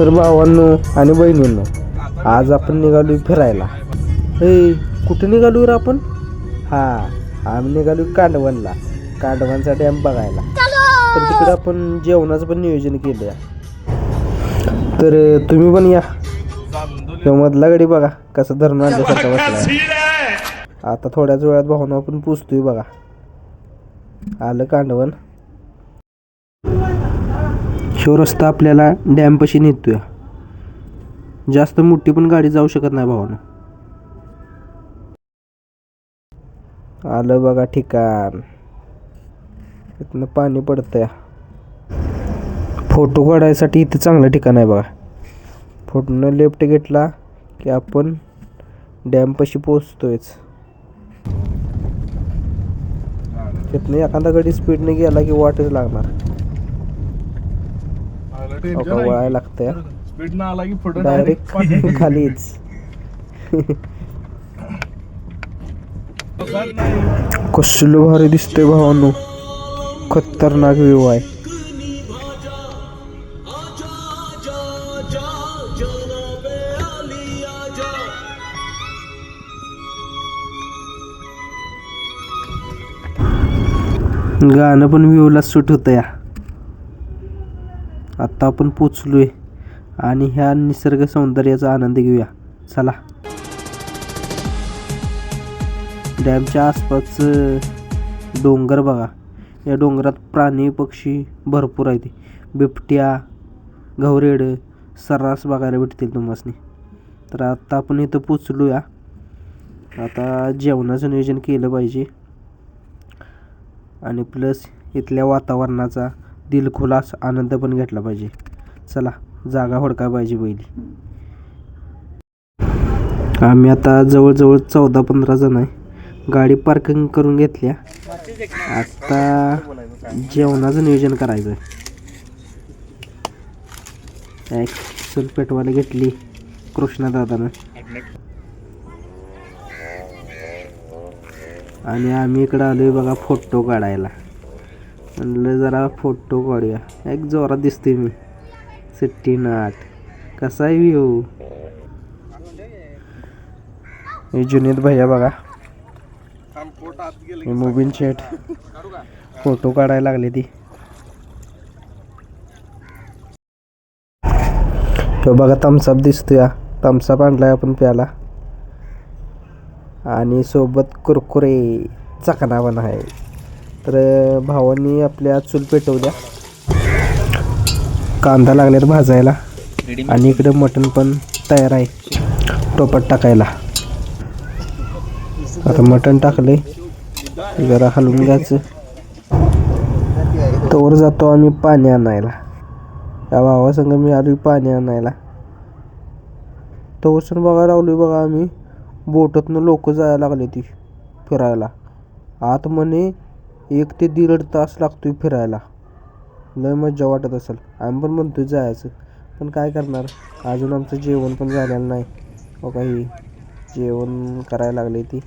तर भावांनो आणि बहिणींनो आज आपण निघालो फिरायला. हे कुठे निघालो रे आपण? हा आम्ही निघालो कांडवनला कांडवनचा डॅम बघायला. तर तिकडे आपण जेवणाचं पण नियोजन केलं तर तुम्ही पण या. तो मधला गडी बघा कसं धरून आणल्यासारखा बसला आता थोड्याच वेळात भावना आपण पुसतोय बघा. आलं कांडवण ह्यो रस्ता आपल्याला डॅमपाशी नेतोय. जास्त मोठी पण गाडी जाऊ शकत नाही भावानं. आलं बघा ठिकाण. इथनं पाणी पडतंय. फोटो काढायसाठी इथं चांगलं ठिकाण आहे बघा. फोटोनं लेफ्ट घेतला की आपण डॅमपाशी पोचतोयच तिथनं एखादा गाडी स्पीडने गेला की वाटच लागणार. का वळायला लागतंय. स्पीड ना आला की पुढे डायरेक्ट खालीच. कसलं भारी दिसतंय भावानो. खतरनाक व्ह्यू आहे. गाणं पण व्ह्यूला सूट होतं या. आत्ता आपण पोचलोय आणि ह्या निसर्ग सौंदर्याचा आनंद घेऊया. चला. डॅमच्या आसपासचं डोंगर बघा. या डोंगरात प्राणी पक्षी भरपूर आहेत. बिबट्या घवरेड सर्रास बघायला भेटतील तुम्हाला तर आत्ता आपण इथं पोचलोया. आता जेवणाचं नियोजन केलं पाहिजे. आणि प्लस इथल्या वातावरणाचा दिलखुलास आनंद पण घेतला पाहिजे. चला जागा होडका पाहिजे पहिली. आम्ही आता जवळजवळ चौदा पंधरा जण आहे. गाडी पार्किंग करून घेतल्या. आता जेवणाचं नियोजन करायचं एक चूल पेटवायला घेतली कृष्णा दादानं. आणि आम्ही इकडं आलोय बघा फोटो काढायला. म्हणलं जरा फोटो काढूया. एक जोरात दिसते मी. सिट्टी नाट. कसा आहे व्ह्यू? हे जुनीत भैया बघा. हे मुबीन शेट फोटो काढायला लागले ती. तो बघा थम्सअप दिसतोय. थम्सअप आणलाय आपण प्याला. आणि सोबत कुरकुरे चकना पण आहे. तर भावांनी आपल्या चूल पेटवल्या. कांदा लागल्यात भाजायला. आणि इकडे मटण पण तयार आहे. टोपात टाकायला. आता मटण टाकले जरा हलवून घ्यायचं. तोवर जातो आम्ही पाणी आणायला. या भावासंग मी आलो पाणी आणायला. तोवर बघा लावलोय बघा आम्ही. बोटातनं लोक जायला लागले ती फिरायला. आत म्हणे एक ते दीड तास लागतो आहे फिरायला. लय मज्जा वाटत असेल. आम्ही पण म्हणतोय जायचं. पण काय करणार? अजून आमचं जेवण पण झालेलं नाही. हो काही जेवण करायला लागले ती.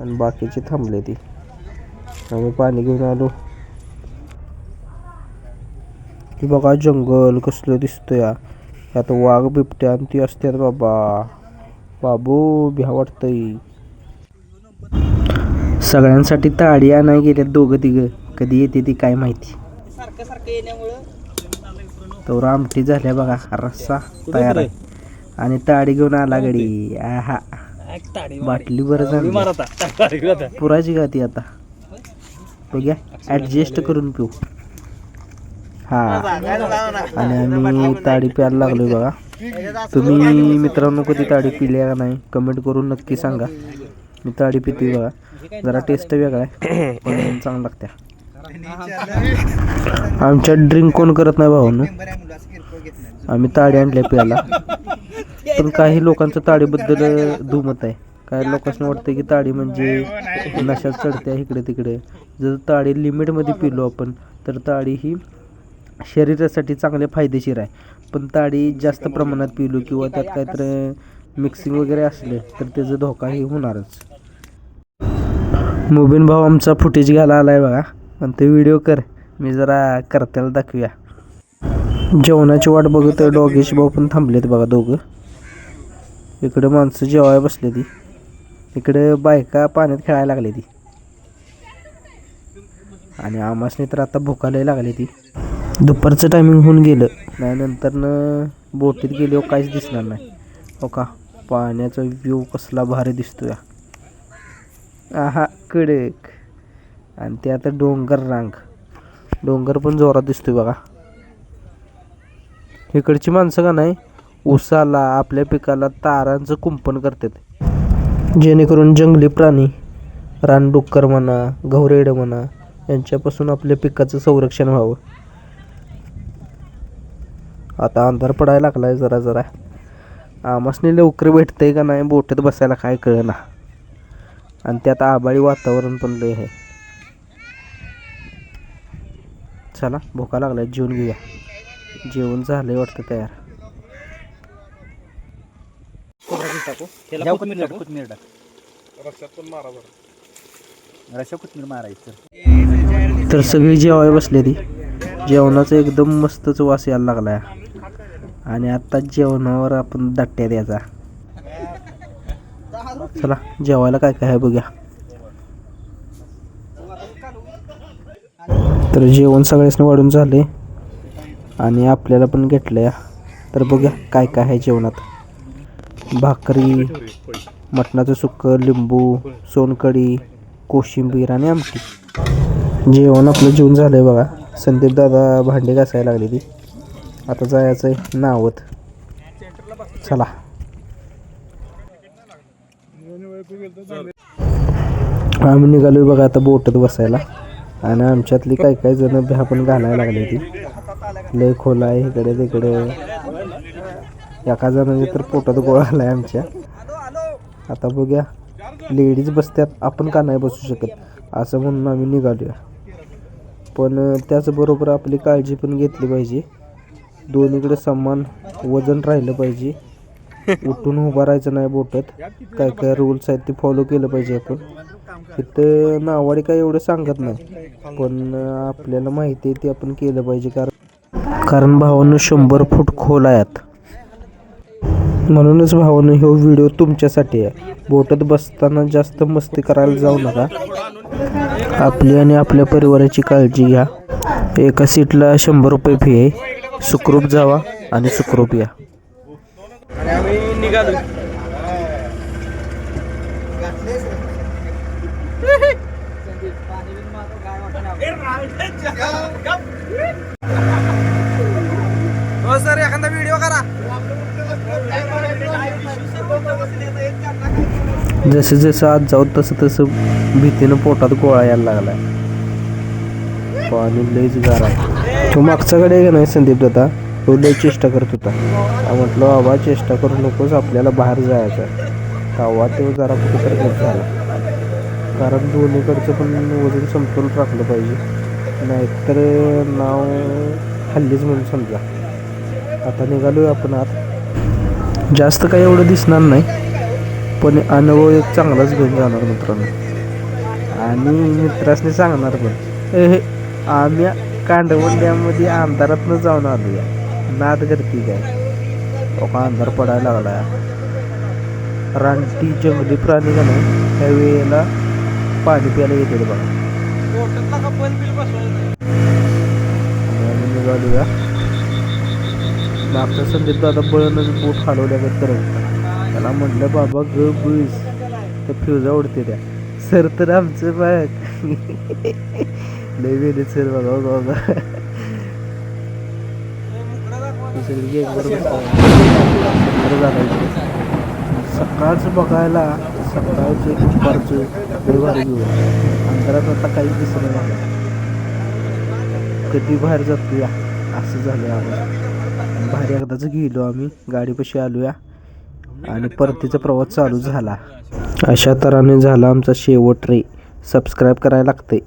आणि बाकीचे थांबले ती. आम्ही पाणी घेऊन आलो. की बघा जंगल कसलं दिसतं या आता वाघ बिबट्या आणि ती असतात बाबा. बाबू भ्या वाटतंय. सगळ्यांसाठी ताडी नाही गेल्यात दोघं तिघं. कधी येते ती काय माहिती. तर आमटी झाल्या बघा रस्सा तयार आहे. आणि ताडी घेऊन आला गडी आहा. बाटली बरं झाली. पुराची का ती आता? बघ्या ऍडजस्ट करून पिऊ. हा. आणि आम्ही ताडी प्यायला लागलो बघा. तुम्ही मित्रांनो कधी ताडी पिली का नाही कमेंट करून नक्की सांगा. मी ताडी पितोय बघा. जरा टेस्ट वेगळा आहे. पण चांगलं लागत्या. आमच्यात ड्रिंक कोण करत नाही भावांनो आम्ही ताडी आणल्या प्यायला पण काही लोकांचं ताडीबद्दल दुमत आहे. काही लोकांना वाटतं की ताडी म्हणजे नशात चढत्या इकडे तिकडे. जर ताडी लिमिटमध्ये पिलो आपण तर ताडी ही शरीरासाठी चांगले फायदेशीर आहे. पण ताडी जास्त प्रमाणात पिलो किंवा त्यात काहीतरी मिक्सिंग वगैरे असले तर त्याचा धोकाही होणारच. मुबीन भाऊ आमचा फुटेज घ्यायला आला आहे बघा. पण ते व्हिडिओ कर. मी जरा करत्याला दाखवूया. जेवणाची वाट बघत डॉगेश भाऊ पण थांबलेत बघा दोघं. इकडं माणसं जेवाय बसले ती. इकडं बायका पाण्यात खेळायला लागली ती. आणि आमासने तर आता भुकायला लागली ती. दुपारचं टायमिंग होऊन गेलं. नाही नंतरनं बोटीत गेलो काहीच दिसणार नाही. हो का? पाण्याचा व्ह्यू कसला भारी दिसतोय. आहा कडक. आणि ते आता डोंगर रांग. डोंगर पण जोरात दिसतोय बघा. इकडची माणसं का नाही ऊसाला आपल्या पिकाला तारांचं कुंपण करतात. जेणेकरून जंगली प्राणी रानडुक्कर म्हणा गौरेड म्हणा यांच्यापासून आपल्या पिकाचं संरक्षण व्हावं. आता अंधार पडायला लागलाय जरा जरा. आमासनी लवकर भेटतंय का नाही बोटीत बसायला काय कळना. आणि त्यात आबाळी वातावरण पण लय आहे. चला भोका लागलाय जेवून घेऊया. जेवण झालंय वाटतं तयार. त्याला कोथमीर टाक? कोथमीर टाक. रशा कोथमीर मारायचं. तर सगळी जेवाय बसले ती. जेवणाचा एकदम मस्तच वास यायला लागलाय. आणि आता जेवणावर आपण दाट्या द्यायचा. चला जेवायला काय काय आहे बघूया. तर जेवण सगळ्यासने वाढून झाले आणि आपल्याला पण घेतलं तर बघूया काय काय आहे जेवणात. भाकरी मटणाचं सुक्कं लिंबू सोनकढी कोशिंबीर आणि आमटी. जेवण आपलं जेवण झालंय बघा. संदीप दादा भांडे घासायला लागली ती आता जायचं आहे नावत. चला. आम्ही निघालो बघा आता बोटत बसायला. आणि आमच्यातली काही काही जण भ्या पण घालायला लागली ती. लय खोल आहे इकडे तिकडे. एका जणांनी तर पोटात गोळा आलाय आमच्या. आता बघूया. लेडीज बसत्यात आपण का नाही बसू शकत? असं म्हणून आम्ही निघालोया. पण त्याचबरोबर आपली काळजी पण घेतली पाहिजे. दोन्हीकडे समान वजन राहिलं पाहिजे. उठून उभं राहायचं नाही बोटत. काय काय रूल्स आहेत ते फॉलो केलं पाहिजे आपण. तिथं नावाडी काय एवढं सांगत नाही. पण आपल्याला माहिती आहे ते आपण केलं पाहिजे कारण कारण भावानं शंभर फूट खोल आहेत म्हणूनच भावानं हो व्हिडिओ तुमच्यासाठी आहे. बोटत बसताना जास्त मस्ती करायला जाऊ नका. आपली आणि आपल्या परिवाराची काळजी घ्या. एका सीटला शंभर रुपये फी आहे. सुखरूप जावा आणि सुखरूप या. जसं जसं आज जाऊ तसं तसं भीतीनं पोटात गोळा यायला लागलाय. पाणी लईच गार आहे तो मागच्याकडे का नाही संदीप दादा? तो लई चेष्टा करत होता. म्हटलं बाबा चेष्टा करू नकोस आपल्याला बाहेर जायचं तेव्हा तो जरा कुठेतरी गप झाला. कारण दोन्हीकडचं पण वजन समतोल राखलं पाहिजे. नाहीतर नाव हल्लीच म्हणून समजा. आता निघालोय आपण आत. जास्त काही एवढं दिसणार नाही पण अनुभव एक चांगलाच घेऊन जाणार मित्रांनो. आणि मित्रासने सांगणार पण. हे, आम्ही कांडवंड्यामध्ये अंधारातनं जाऊन आलो या नाद गर्दी काय? ओका अंधार पडायला लागला रानटी जंगली प्राणी का नाही त्या वेळेला पाणी प्यायला येते बघा. आणि आम्ही निघालो या मागच्या संदीप दादा बळणच बोट हलवल्यागत करत. त्याला म्हटलं बाबा ग बस. तर फ्युजा उडते त्या. सर तर आमचं बघ लय वेळे सर बघा हो बाबा. सगळी gang बरोबर. सकाळचं बघायला सकाळचे दुपारचे रविवारी भारी view अंधारात आता काहीच दिसत नाही. कधी बाहेर जातो या असं झालं आम्हाला बाहेर एकदाच गेलो आम्ही. गाडीपाशी आलो या आणि परतीचा प्रवास चालू झाला. अशा तऱ्हेने झाला आमचा शेवट रे सबस्क्राईब करायला लागते